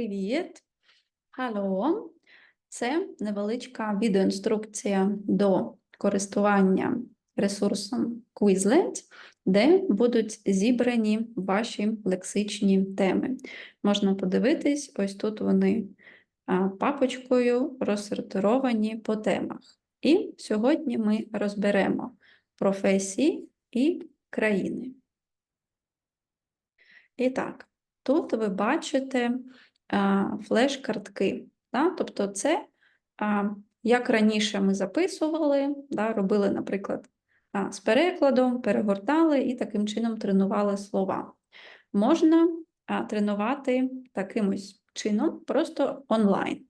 Привіт! Алло! Це невеличка відеоінструкція до користування ресурсом Quizlet, де будуть зібрані ваші лексичні теми. Можна подивитись, ось тут вони папочкою розсортировані по темах. І сьогодні ми розберемо професії і країни. І так, тут ви бачите флеш-картки. Да? Тобто, це, як раніше ми записували, да, робили, наприклад, з перекладом, перегортали і таким чином тренували слова. Можна тренувати таким ось чином, просто онлайн.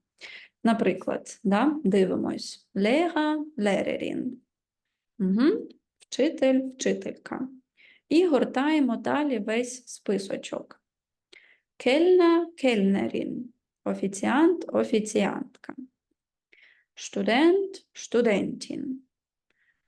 Наприклад, да, дивимось: Лега, лерерін. Угу. Вчитель, вчителька. І гортаємо далі весь списочок. Кельна, кельнерін. Офіціант, офіціантка. Студент, студентін.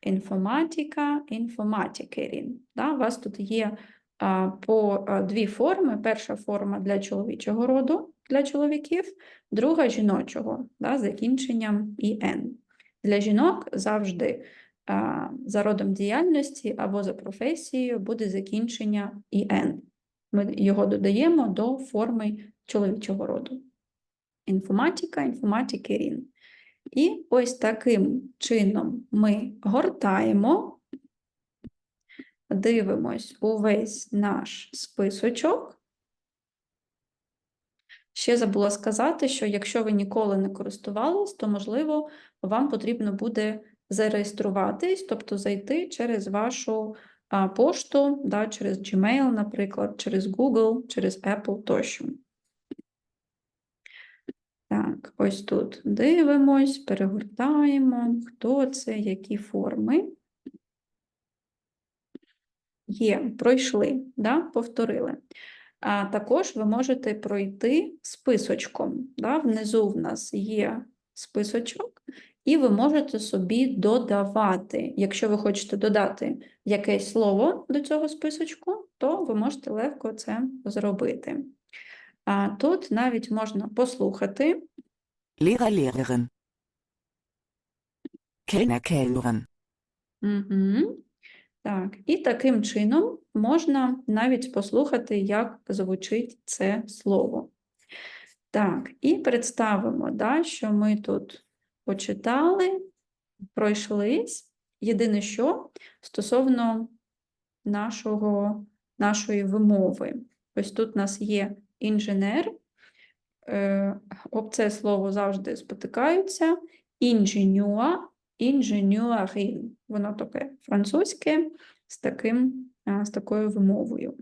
Інформатика, інформатикерін. Да, у вас тут є а, по а, дві форми. Перша форма для чоловічого роду, для чоловіків, друга жіночого, да, закінченням «ін». Для жінок завжди а, за родом діяльності або за професією буде закінчення «ін». Ми його додаємо до форми чоловічого роду. Інформатика, інформатикерін. І ось таким чином ми гортаємо, дивимось увесь наш списочок. Ще забула сказати, що якщо ви ніколи не користувались, то, можливо, вам потрібно буде зареєструватись, тобто зайти через вашу пошту, да, через Gmail, наприклад, через Google, через Apple тощо. Так, ось тут дивимось, перегортаємо, хто це, які форми. Є, пройшли, да? повторили. А також ви можете пройти списочком. Да? Внизу в нас є списочок, і ви можете собі додавати. Якщо ви хочете додати якесь слово до цього списочку, то ви можете легко це зробити. А тут навіть можна послухати. Lehrer, Lehrerin. Kellner, Kellnerin. Угу. Так, і таким чином можна навіть послухати, як звучить це слово. Так, і представимо, да, що ми тут почитали, пройшлись. Єдине, що стосовно нашого, нашої вимови. Ось тут у нас є інженер, е, об це слово завжди спотикаються. Інженюа, інженюарин. Воно таке французьке з, таким, з такою вимовою.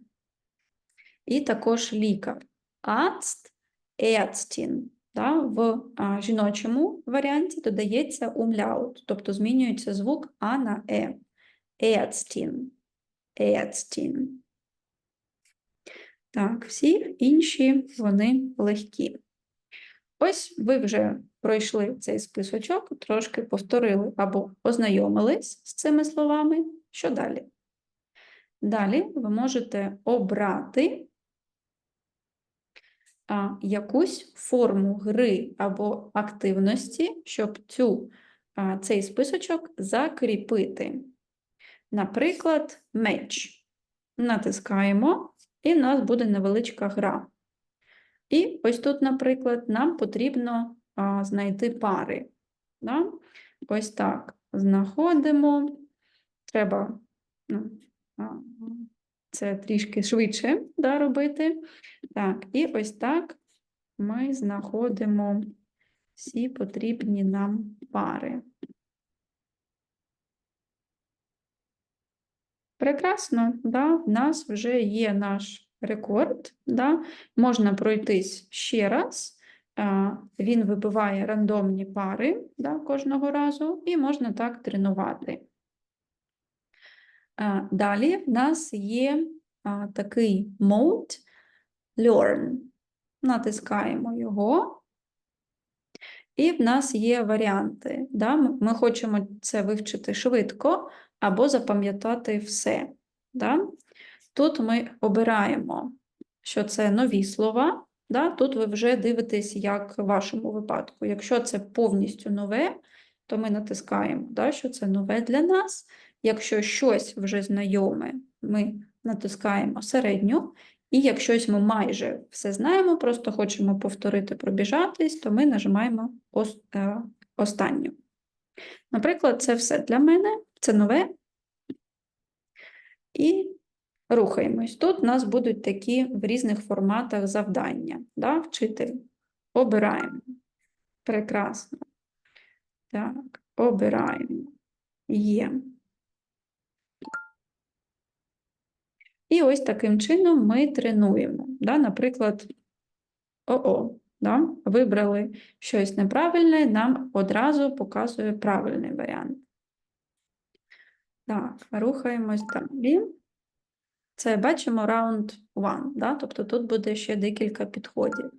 І також лікар. Арzt, Ärztin. Да, в а, жіночому варіанті додається умляут, тобто змінюється звук А на Е. Ärztin. Ärztin. Так, всі інші вони легкі. Ось ви вже пройшли цей списочок, трошки повторили або ознайомились з цими словами. Що далі? Далі ви можете обрати якусь форму гри або активності, щоб цю, цей списочок закріпити. Наприклад, меч. Натискаємо, і в нас буде невеличка гра. І ось тут, наприклад, нам потрібно знайти пари. Да? Ось так. Знаходимо. Треба ну, це трішки швидше да, робити. Так, і ось так ми знаходимо всі потрібні нам пари. Прекрасно, да, в нас вже є наш рекорд. Да? Можна пройтись ще раз. Він вибиває рандомні пари да, кожного разу, і можна так тренувати. Далі в нас є такий mode Learn. Натискаємо його. І в нас є варіанти. Да? Ми хочемо це вивчити швидко або запам'ятати все. Да? Тут ми обираємо, що це нові слова, да, тут ви вже дивитесь, як в вашому випадку. Якщо це повністю нове, то ми натискаємо, да, що це нове для нас. Якщо щось вже знайоме, ми натискаємо середню. І як щось ми майже все знаємо, просто хочемо повторити, пробіжатись, то ми нажимаємо е, останню. Наприклад, це все для мене, це нове. І рухаємось. Тут у нас будуть такі в різних форматах завдання. Да? Вчитель. Обираємо. Прекрасно. Так, обираємо. Є. І ось таким чином ми тренуємо. Да? Наприклад, ОО. Да? Вибрали щось неправильне, нам одразу показує правильний варіант. Так, рухаємось далі. Це бачимо раунд 1, да? тобто тут буде ще декілька підходів.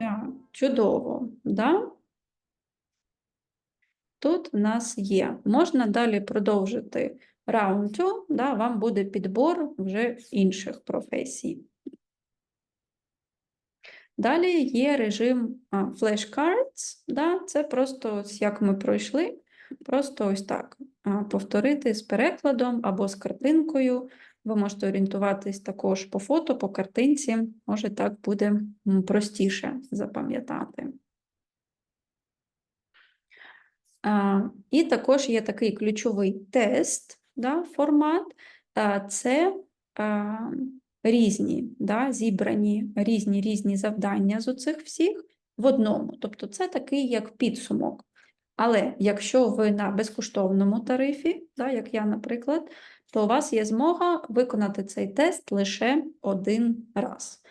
Так, чудово, да? Тут в нас є. Можна далі продовжити раунд 2, да? вам буде підбор вже інших професій. Далі є режим а, flashcards, да? це просто ось як ми пройшли, просто ось так а, повторити з перекладом або з картинкою. Ви можете орієнтуватись також по фото, по картинці, може так буде простіше запам'ятати. А, І також є такий ключовий тест, да, формат. Це різні, да, зібрані різні різні завдання з оцих всіх в одному. Тобто це такий як підсумок. Але якщо ви на безкоштовному тарифі, да, як я, наприклад, то у вас є змога виконати цей тест лише один раз.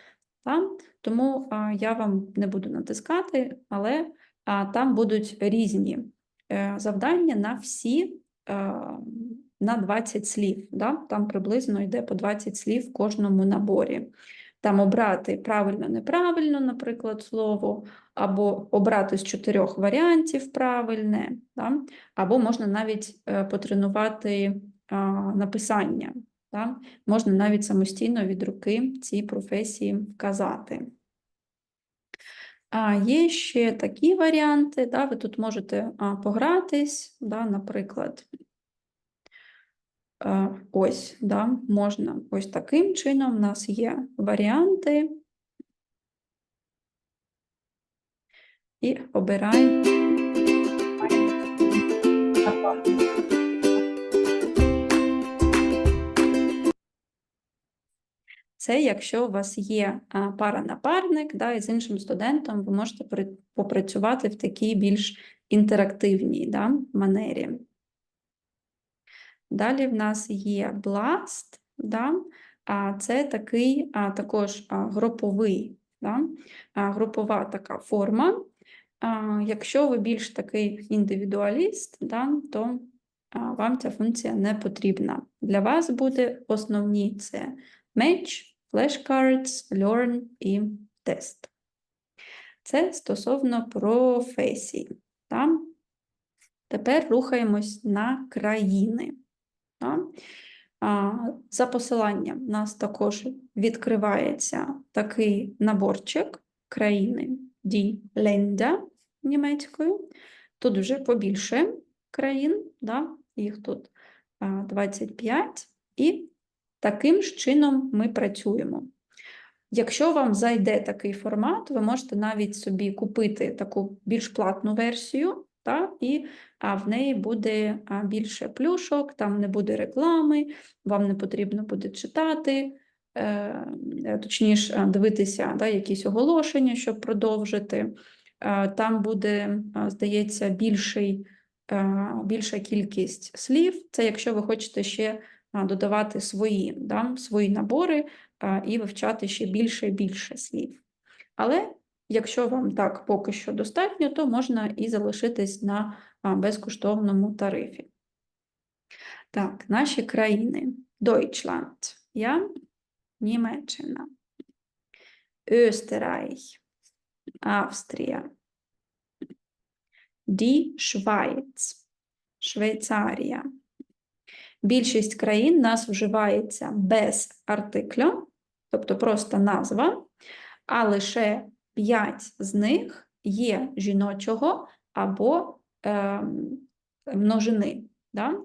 Да? Тому а, я вам не буду натискати, але а, там будуть різні завдання на всі е, на 20 слів. Да? Там приблизно йде по 20 слів в кожному наборі. Там обрати правильно, неправильно, наприклад, слово, або обрати з чотирьох варіантів правильне, да? або можна навіть е, потренувати написання. Да? Можна навіть самостійно від руки ці професії вказати. А є ще такі варіанти, да, ви тут можете погратись, да, наприклад, ось, да, можна ось таким чином. У нас є варіанти. І обираємо. Це якщо у вас є пара-напарник, да, і з іншим студентом ви можете попрацювати в такій більш інтерактивній да, манері. Далі в нас є Blast, да, а це такий а, також груповий, да, групова така форма. А, якщо ви більш такий індивідуаліст, да, то вам ця функція не потрібна. Для вас буде основні це Match, flashcards, learn і тест. Це стосовно професій. Та? Тепер рухаємось на країни. Та? А, За посиланням у нас також відкривається такий наборчик країни Die Länder німецькою. Тут вже побільше країн, да? їх тут 25. І Таким ж чином ми працюємо. Якщо вам зайде такий формат, ви можете навіть собі купити таку більш платну версію, та, і а, в неї буде більше плюшок, там не буде реклами, вам не потрібно буде читати, е, точніше, дивитися да, якісь оголошення, щоб продовжити. Е, Там буде, здається, більший, е, більша кількість слів. Це якщо ви хочете ще додавати свої, да, свої набори і вивчати ще більше і більше слів. Але якщо вам так поки що достатньо, то можна і залишитись на безкоштовному тарифі. Так, наші країни. Deutschland, я, Німеччина, Österreich, Австрія, Die Schweiz, Швейцарія, Більшість країн нас вживається без артиклю, тобто просто назва, а лише 5 з них є жіночого або ем, множини. Да?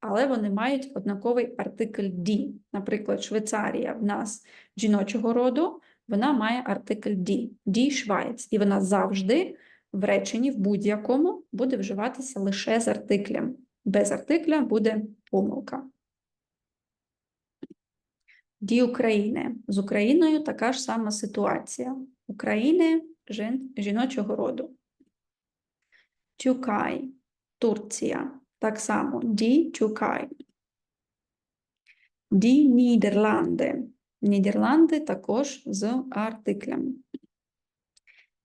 Але вони мають однаковий артикль «ді». Наприклад, Швейцарія в нас жіночого роду, вона має артикль «ді», «ді Швайц», і вона завжди в реченні в будь-якому буде вживатися лише з артиклем. Без артикля буде помилка. Ді України. З Україною така ж сама ситуація. України жін, жіночого роду. Тюкай. Турція. Так само. Ді Тюкай. Ді Нідерланди. Нідерланди також з артиклем.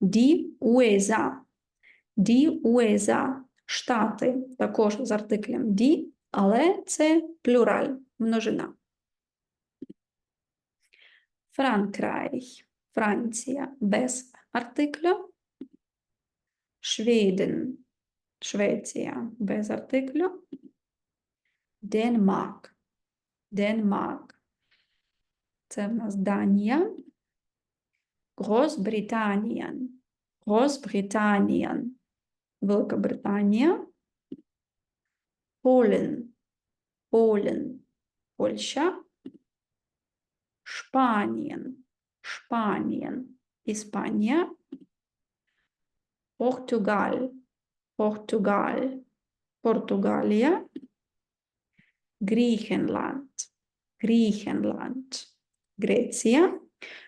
Ді УЕЗА. Ді УЕЗА. Штати також з артиклем ді, але це плюраль, множина. Франкрай. Франція без артиклю. Шведен. Швеція без артиклю. Денмарк. Денмарк. Це в нас Данія. Гросбританія. Гросбританія. Велика Британія. Полен. Полен. Польща. Шпанієн. Шпанієн. Іспанія. Португаль. Португаль. Португалія. Гріхенланд. Гріхенланд. Греція.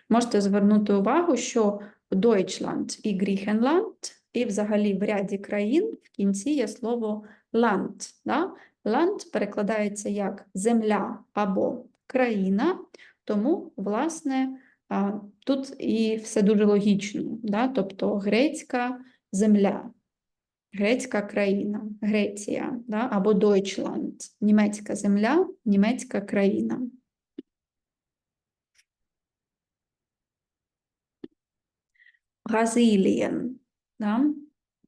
Можете звернути увагу, що Deutschland і Гріхенланд, і взагалі в ряді країн в кінці є слово ланд. Да? Ланд перекладається як земля або країна, тому, власне, тут і все дуже логічно. Да? Тобто грецька земля, грецька країна, Греція да? або Deutschland, німецька земля, німецька країна. Бразилієн. Да?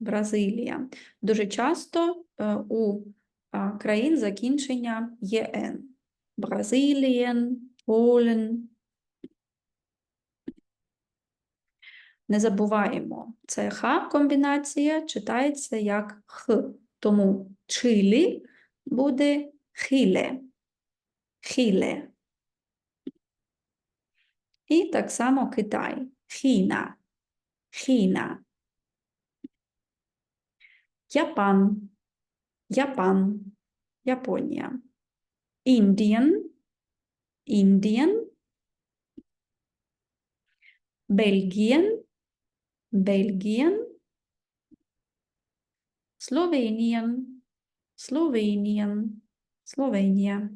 Бразилія. Дуже часто у країн закінчення ЄН. Бразилієн, Полен. Не забуваємо, це Х комбінація читається як Х. Тому Чилі буде хіле. Хіле. І так само Китай. Хіна. Хіна. Япан. Япан. Японія. Індієн. Індієн. Бельгієн. Бельгієн. Словенієн. Словенієн. Словенія.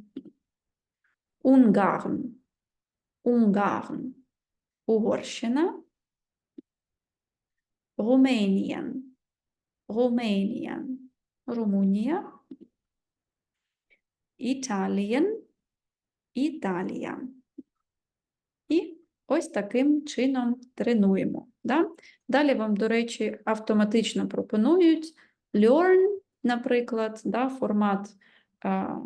Унгарн. Унгарн. Угорщина. Руменієн. Руменія. Румунія. Італієн. Італія. І ось таким чином тренуємо. Да? Далі вам, до речі, автоматично пропонують learn, наприклад, да, формат а,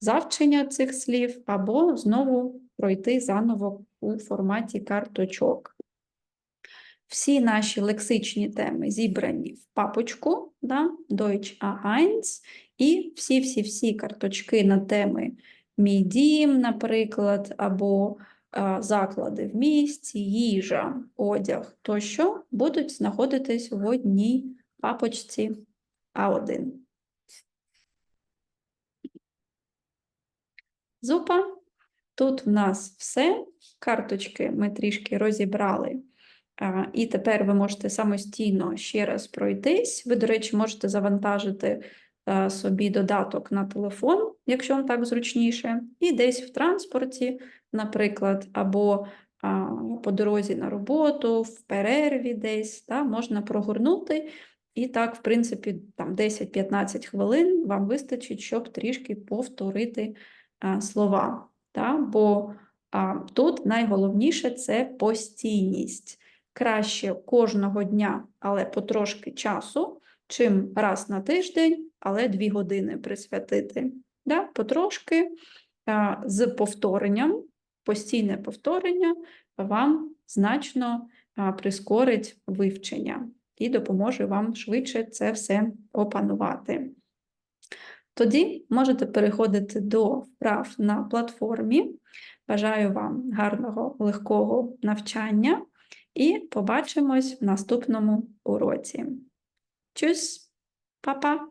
завчення цих слів, або знову пройти заново у форматі карточок. Всі наші лексичні теми зібрані в папочку да, Deutsch A1, і всі-всі-всі карточки на теми Мій дім, наприклад, або а, заклади в місті, їжа, одяг тощо будуть знаходитись в одній папочці А1. Зупа. Тут в нас все. Карточки ми трішки розібрали. І тепер ви можете самостійно ще раз пройтись. Ви, до речі, можете завантажити собі додаток на телефон, якщо вам так зручніше, і десь в транспорті, наприклад, або по дорозі на роботу, в перерві десь, та, можна прогорнути. І так, в принципі, там 10-15 хвилин вам вистачить, щоб трішки повторити а, слова. Та? Бо а, тут найголовніше це постійність. Краще кожного дня, але потрошки часу, чим раз на тиждень, але дві години присвятити. да, потрошки а, з повторенням, постійне повторення вам значно а, прискорить вивчення і допоможе вам швидше це все опанувати. Тоді можете переходити до вправ на платформі. Бажаю вам гарного, легкого навчання і побачимось в наступному уроці. Тюс, па-па!